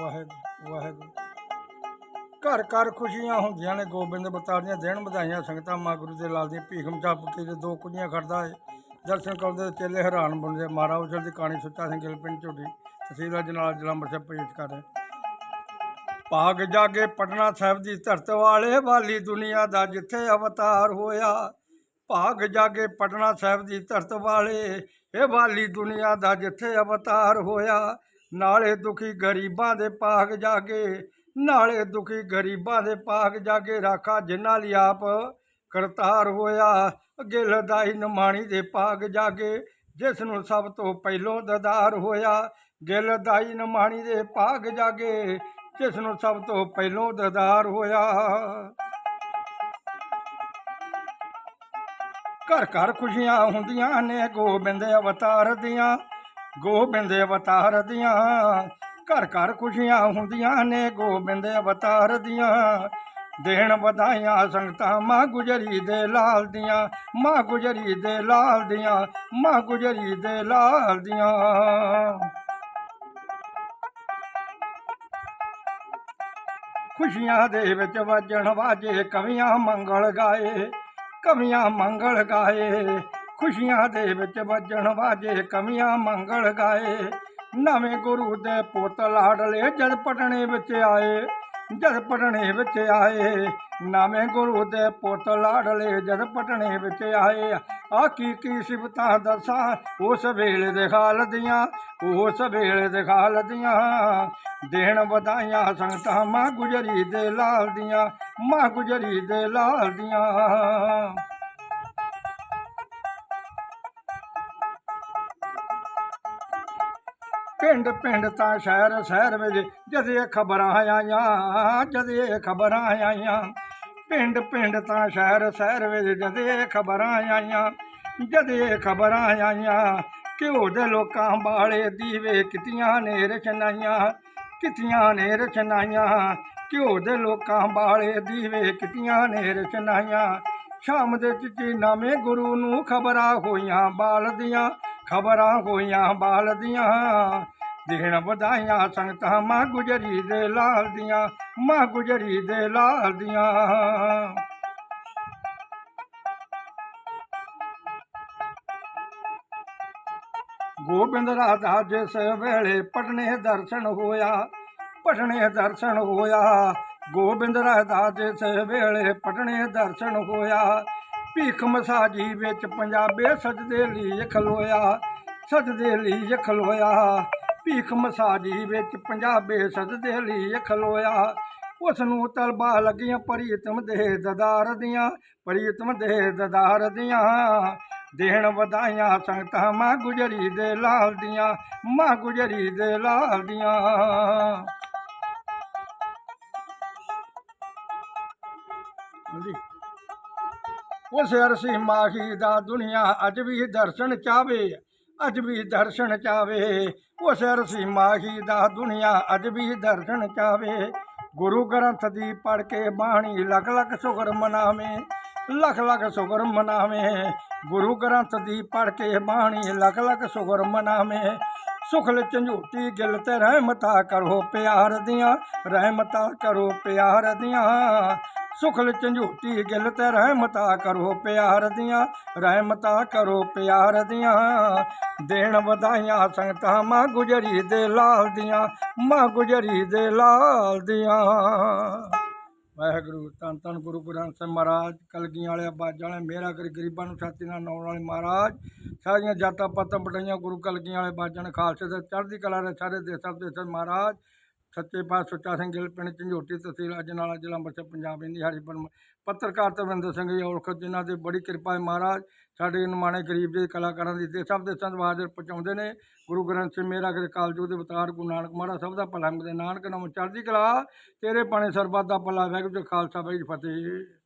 ਵਾਹਿਗੁਰੂ ਵਾਹਿਗੁਰੂ। ਘਰ ਘਰ ਖੁਸ਼ੀਆਂ ਹੁੰਦੀਆਂ ਨੇ, ਗੋਬਿੰਦ ਬਤਾੜੀਆਂ ਦੇਣ ਵਧਾਈਆਂ, ਸੰਗਤਾਂ ਮਾਂ ਗੁਰੂ ਦੇ ਲਾਲ ਦੀਆਂ ਭੀਖਮ ਚਾਪ ਕੇ ਦੇ ਦੋ ਕੁੜੀਆਂ ਖੜਦਾ ਏ। ਦਰਸ਼ਨ ਕਰਦੇ ਚੇਲੇ ਹੈਰਾਨ ਬਣਦੇ ਮਾਰਾ ਉਜਲ ਦੀ ਕਹਾਣੀ ਸੁੱਚਾ ਸਿੰਘ ਗਿੱਲ ਪਿੰਡ ਝੋਟੀ ਤਹਿਸੀਲ ਜਨਾਲ ਜ਼ਿਲ੍ਹਾ ਅੰਮ੍ਰਿਤਸਰ ਪੇਸ਼ ਕਰ ਰਹੇ। ਭਾਗ ਜਾਗੇ ਪਟਨਾ ਸਾਹਿਬ ਦੀ ਧਰਤ ਵਾਲੇ ਵਾਲੀ ਦੁਨੀਆ ਦਾ ਜਿੱਥੇ ਅਵਤਾਰ ਹੋਇਆ। ਭਾਗ ਜਾਗੇ ਪਟਨਾ ਸਾਹਿਬ ਦੀ ਧਰਤ ਵਾਲੇ, ਇਹ ਵਾਲੀ ਦੁਨੀਆ ਦਾ ਜਿੱਥੇ ਅਵਤਾਰ ਹੋਇਆ। ਨਾਲੇ ਦੁਖੀ ਗਰੀਬਾਂ ਦੇ ਭਾਗ ਜਾਗੇ, ਨਾਲੇ ਦੁਖੀ ਗਰੀਬਾਂ ਦੇ ਪਾਗ ਜਾਗੇ, ਰਾਖਾ ਜਿਨ੍ਹਾਂ ਲਈ ਆਪ ਕਰਤਾਰ ਹੋਇਆ ਅੱਗੇ ਲਦਾਈ ਨਮਾਣੀ ਦੇ ਪਾਗ ਜਾਗੇ, ਜਿਸ ਨੂੰ ਸਭ ਤੋਂ ਪਹਿਲੋਂ ਦਦਾਰ ਹੋਇਆ, ਗਿਲ ਦਾਈ ਨਮਾਣੀ ਦੇ ਪਾਗ ਜਾਗੇ, ਜਿਸ ਨੂੰ ਸਭ ਤੋਂ ਪਹਿਲੋਂ ਦਦਾਰ ਹੋਇਆ। ਘਰ ਘਰ ਖੁਸ਼ੀਆਂ ਹੁੰਦੀਆਂ ਨੇ, ਗੋਬਿੰਦ ਅਵਤਾਰ ਦੀਆਂ ਗੋਬਿੰਦ ਅਵਤਾਰ ਦੀਆਂ। ਘਰ ਘਰ ਖੁਸ਼ੀਆਂ ਹੁੰਦੀਆਂ ਨੇ ਗੋਬਿੰਦ ਅਵਤਾਰ ਦੀਆਂ। ਦੇਣ ਵਧਾਈਆਂ ਸੰਗਤਾਂ ਮਾਂ ਗੁਜਰੀ ਦੇ ਲਾਲ ਦੀਆਂ। ਮਾਂ ਗੁਜਰੀ ਦੇ ਲਾਲ ਦੀਆਂ, ਮਾਂ ਗੁਜਰੀ ਦੇ ਲਾਲ ਦੀਆਂ। ਖੁਸ਼ੀਆਂ ਦੇ ਵਿੱਚ ਵੱਜਣ ਵਾਜੇ, ਕਵੀਆਂ ਮੰਗਲ ਗਾਏ, ਕਵੀਆਂ ਮੰਗਲ ਗਾਏ। ਖੁਸ਼ੀਆਂ ਦੇ ਵਿੱਚ ਵੱਜਣ ਵਾਜੇ, ਕਵੀਆਂ ਮੰਗਲ ਗਾਏ। ਨਵੇਂ ਗੁਰੂ ਦੇ ਪੁੱਤ ਲਾਡਲੇ ਜਦ ਪਟਣੇ ਵਿੱਚ ਆਏ ਜਦ ਪਟਣੇ ਵਿੱਚ ਆਏ। ਨਵੇਂ ਗੁਰੂ ਦੇ ਪੁੱਤ ਲਾਡਲੇ ਜਦ ਪਟਣੇ ਵਿੱਚ ਆਏ। ਆ ਕੀ ਕੀ ਸਿਫਤਾਂ ਦੱਸਾਂ? ਉਸ ਵੇਲੇ ਦੇ ਹਾਲ ਦੀਆਂ, ਉਸ ਵੇਲੇ ਦੇ ਹਾਲ ਦੀਆਂ। ਦੇਣ ਵਧਾਈਆਂ ਸੰਗਤਾਂ ਮਾਂ ਗੁਜਰੀ ਦੇ ਲਾਲ ਦੀਆਂ, ਮਾਂ ਗੁਜਰੀ ਦੇ ਲਾਲ ਦੀਆਂ। ਪਿੰਡ ਪਿੰਡ ਤਾਂ ਸ਼ਹਿਰ ਸ਼ਹਿਰ ਵਿੱਚ ਜਦ ਇਹ ਖਬਰਾਂ ਆਈਆਂ, ਜਦ ਇਹ ਖਬਰਾਂ ਆਈਆਂ। ਪਿੰਡ ਪਿੰਡ ਤਾਂ ਸ਼ਹਿਰ ਸ਼ਹਿਰ ਵਿੱਚ ਜਦ ਇਹ ਖਬਰਾਂ ਆਈਆਂ, ਜਦ ਇਹ ਖਬਰਾਂ ਆਈਆਂ। ਘਿਓ ਦੇ ਲੋਕਾਂ ਵਾਲੇ ਦੀਵੇ ਕਿਤੀਆਂ ਨੇ ਰਚਨਾਈਆਂ, ਕਿਤੀਆਂ ਨੇ ਰਚਨਾਈਆਂ। ਘਿਓ ਦੇ ਲੋਕਾਂ ਵਾਲੇ ਦੀਵੇ ਕਿਤੀਆਂ ਨੇ ਰਚਨਾਈਆਂ। ਸ਼ਾਮ ਦੇ ਚਿੱਟੀ ਨਾਮੇ ਗੁਰੂ ਨੂੰ ਖਬਰਾਂ ਹੋਈਆਂ, ਬਾਲ ਦੀਆਂ ਖਬਰਾਂ ਹੋਈਆਂ ਬਾਲ ਦੀਆਂ। ਦੇਣ ਵਧਾਈਆਂ, ਸੰਗਤਾਂ ਮਾਂ ਗੁਜਰੀ ਦੇ ਲਾਲ ਦੀਆਂ, ਮਾਂ ਗੁਜਰੀ ਦੇ ਲਾਲ ਦੀਆਂ। ਗੋਬਿੰਦ ਰਾਧਾ ਜਿਸ ਵੇਲੇ ਪਟਨੇ ਦਰਸ਼ਨ ਹੋਇਆ ਪਟਨੇ ਦਰਸ਼ਨ ਹੋਇਆ। ਗੋਬਿੰਦ ਰਾਧਾ ਜਿਸ ਵੇਲੇ ਪਟਨੇ ਦਰਸ਼ਨ ਹੋਇਆ ਭੀਖ ਮਸਾਜੀ ਵਿੱਚ ਪੰਜਾਬੇ ਸਜਦੇ ਲਈ ਖਲੋਇਆ ਸਜਦੇ ਲਈ ਖਲੋਇਆ ਭੀਖ ਮਸਾਜੀ ਵਿੱਚ ਪੰਜਾਬੇ ਸਜਦੇ ਲਈ ਖਲੋਇਆ ਉਸ ਨੂੰ ਤਲਬਾ ਲੱਗੀਆਂ ਪ੍ਰੀਤਮ ਦੇ ਦਦਾਰ ਦੀਆਂ, ਪ੍ਰੀਤਮ ਦੇ ਦਦਾਰ ਦੀਆਂ। ਦੇਣ ਵਧਾਈਆਂ ਸੰਗਤਾਂ ਮਾਂ ਗੁਜਰੀ ਦੇ ਲਾਲ ਦੀਆਂ, ਮਾਂ ਗੁਜਰੀ ਦੇ ਲਾਲ ਦੀਆਂ। ਹਾਂਜੀ। ਉਸ ਅਰਸੀ ਮਾਹੀ ਦਾ ਦੁਨੀਆ, ਅੱਜ ਵੀ ਦਰਸ਼ਨ ਚਾਵੇ ਅੱਜ ਵੀ ਦਰਸ਼ਨ ਚਾਵੇ ਉਸ ਅਰਸੀ ਮਾਹੀ ਦਾ ਦੁਨੀਆ, ਅੱਜ ਵੀ ਦਰਸ਼ਨ ਚਾਵੇ ਗੁਰੂ ਗ੍ਰੰਥ ਦੀ ਪੜ ਕੇ ਬਾਣੀ ਲਖ ਲਖ ਸੁਗਰ ਮਨਾਵੇ, ਲਖ ਲਖ ਸੁਗਰ ਮਨਾਵੇ। ਗੁਰੂ ਗ੍ਰੰਥ ਦੀ ਪੜ ਕੇ ਬਾਣੀ ਲਖ ਲਖ ਸੁਗਰ ਮਨਾਵੇ। ਸੁਖਲ ਝੰਜੂਟੀ ਗਿਲ ਤੇ ਰਹਿਮਤਾ ਕਰੋ ਪਿਆਰ ਦੀਆਂ, ਰਹਿਮਤਾ ਕਰੋ ਪਿਆਰ ਦੀਆਂ। ਸੁਖਲ ਝੰਜੂਟੀ ਗਿਲ ਤੇ ਰਹਿਮਤਾ ਕਰੋ ਪਿਆਰ ਦੀਆਂ, ਰਹਿਮਤਾ ਕਰੋ ਪਿਆਰ ਦੀਆਂ। ਦੇਣ ਵਧਾਈਆਂ ਸੰਗਤਾਂ ਮਾਂ ਗੁਜਰੀ ਦੇ ਲਾਲ ਦੀਆਂ, ਮਾਂ ਗੁਜਰੀ ਦੇ ਲਾਲ ਦੀਆਂ। ਵਾਹਿਗੁਰੂ, ਧੰਨ ਧੰਨ ਗੁਰੂ ਗ੍ਰੰਥ ਸਾਹਿਬ ਮਹਾਰਾਜ, ਕਲਗੀਆਂ ਵਾਲੇ ਬਾਜਾਂ ਵਾਲੇ ਮੇਰਾ ਕਰੀ ਗਰੀਬਾਂ ਨੂੰ ਛਾਤੀ ਨਾਲ ਨਾਉਣ ਵਾਲੇ ਮਹਾਰਾਜ, ਸਾਰੀਆਂ ਜਾਤਾਂ ਪਾਤਾਂ ਬਟਾਈਆਂ ਗੁਰੂ ਕਲਗੀਆਂ ਵਾਲੇ ਬਾਜਾਂ ਨੇ ਖਾਲਸੇ ਦੇ ਚੜ੍ਹਦੀ ਕਲਾ ਦੇ ਸਾਰੇ ਦੇਸਾਂ ਦੇ ਮਹਾਰਾਜ ਸੱਚੇ ਪਾਤਸ਼ਾਹ ਸੁੱਚਾ ਸਿੰਘ ਗਿੱਲ ਪਿੰਡ ਝੰਜੋਟੀ ਤਹਿਸੀਲ ਅਜਨਾਲਾ ਜ਼ਿਲ੍ਹਾ ਅੰਮ੍ਰਿਤਸਰ, ਪੰਜਾਬ ਇੰਦੀ ਹਰੀਪੁਰ ਪੱਤਰਕਾਰ ਤਵਿੰਦਰ ਸਿੰਘ ਜੀ, ਔਲਖ, ਜਿਨ੍ਹਾਂ ਦੇ ਬੜੀ ਕਿਰਪਾ ਹੈ, ਮਹਾਰਾਜ ਸਾਡੇ ਨਿਮਾਣੇ ਗਰੀਬ ਦੇ ਕਲਾਕਾਰਾਂ ਦੀ ਦੇਸਾਂ ਦੇਸਾਂ ਤੋਂ ਹਾਜ਼ਰ ਪਹੁੰਚਾਉਂਦੇ ਨੇ। ਗੁਰੂ ਗ੍ਰੰਥ ਸਾਹਿਬ ਮੇਰਾ ਕਰੇ ਕਾਲਜੂ ਦੇ ਅਵਤਾਰ ਗੁਰੂ ਨਾਨਕ ਮਹਾਰਾਜ ਸਭ ਦਾ ਭਲਾ ਦੇ ਨਾਨਕ ਨਾਮ ਚੜ੍ਹਦੀ ਕਲਾ, ਤੇਰੇ ਪਾਣੇ ਸਰਬੱਤ ਦਾ ਭਲਾ, ਵਾਹਿਗੁਰੂ ਜੀ ਖਾਲਸਾ, ਵਾਹਿਗੁਰੂ ਜੀ ਫਤਿਹ।